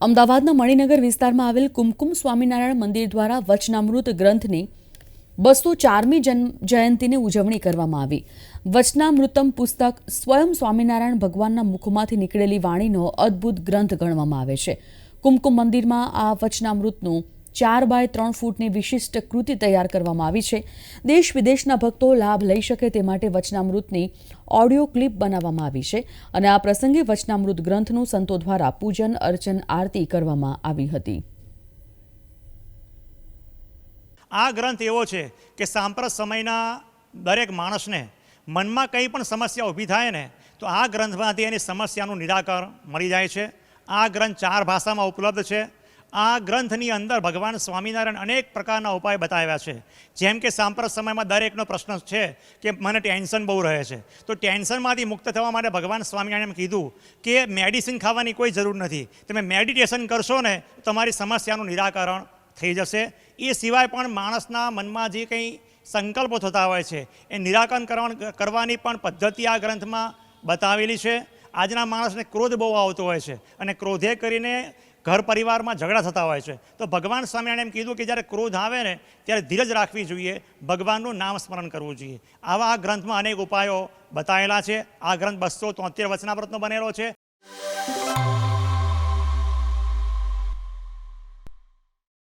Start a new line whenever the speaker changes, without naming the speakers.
અમદાવાદના મણિનગર વિસ્તારમાં આવેલ કુમકુમ સ્વામિનારાયણ મંદિર દ્વારા વચનામૃત ગ્રંથની બસો ચારમી જયંતિની ઉજવણી કરવામાં આવી. વચનામૃતમ પુસ્તક સ્વયં સ્વામિનારાયણ ભગવાનના મુખમાંથી નીકળેલી વાણીનો અદ્ભુત ગ્રંથ ગણવામાં આવે છે. કુમકુમ મંદિરમાં આ વચનામૃતનું ચાર બાય ત્રણ ફૂટની વિશિષ્ટ કૃતિ તૈયાર કરવામાં આવી છે. દેશ વિદેશના ભક્તો લાભ લઈ શકે તે માટે વચનામૃતની ઓડિયો ક્લિપ બનાવવામાં આવી છે અને આ પ્રસંગે વચનામૃત ગ્રંથનું સંતો દ્વારા પૂજન, અર્ચન, આરતી કરવામાં આવી હતી.
આ ગ્રંથ એવો છે કે સાંપ્રત સમયના દરેક માણસને મનમાં કંઈ પણ સમસ્યા ઊભી થાય ને, તો આ ગ્રંથમાંથી એની સમસ્યાનું નિરાકરણ મળી જાય છે. આ ગ્રંથ ચાર ભાષામાં ઉપલબ્ધ છે. આ ગ્રંથની અંદર ભગવાન સ્વામિનારાયણ અનેક પ્રકારના ઉપાય બતાવ્યા છે. જેમ કે સાંપ્રત સમયમાં દરેકનો પ્રશ્ન છે કે મને ટેન્શન બહુ રહે છે. તો ટેન્શનમાંથી મુક્ત થવા માટે ભગવાન સ્વામિનારાયણે કીધું કે મેડિસિન ખાવાની કોઈ જરૂર નથી. તમે મેડિટેશન કરશો ને તમારી સમસ્યાનું નિરાકરણ થઈ જશે. એ સિવાય પણ માણસના મનમાં જે કંઈ સંકલ્પો થતા હોય છે, એ નિરાકરણ કરવા કરવાની પણ પદ્ધતિ આ ગ્રંથમાં બતાવેલી છે. આજના માણસને ક્રોધ બહુ આવતો હોય છે અને ક્રોધે કરીને ઘર પરિવારમાં ઝઘડા થતા હોય છે. તો ભગવાન સ્વામિનારાયણ એમ કીધું કે જ્યારે ક્રોધ આવે ને, ત્યારે ધીરજ રાખવી જોઈએ. ભગવાનનું નામ સ્મરણ કરવું જોઈએ. આવા આ ગ્રંથમાં અનેક ઉપાયો બતાવેલા છે. આ ગ્રંથ બસો તોતેર વચનાવ્રતનો બનેલો છે.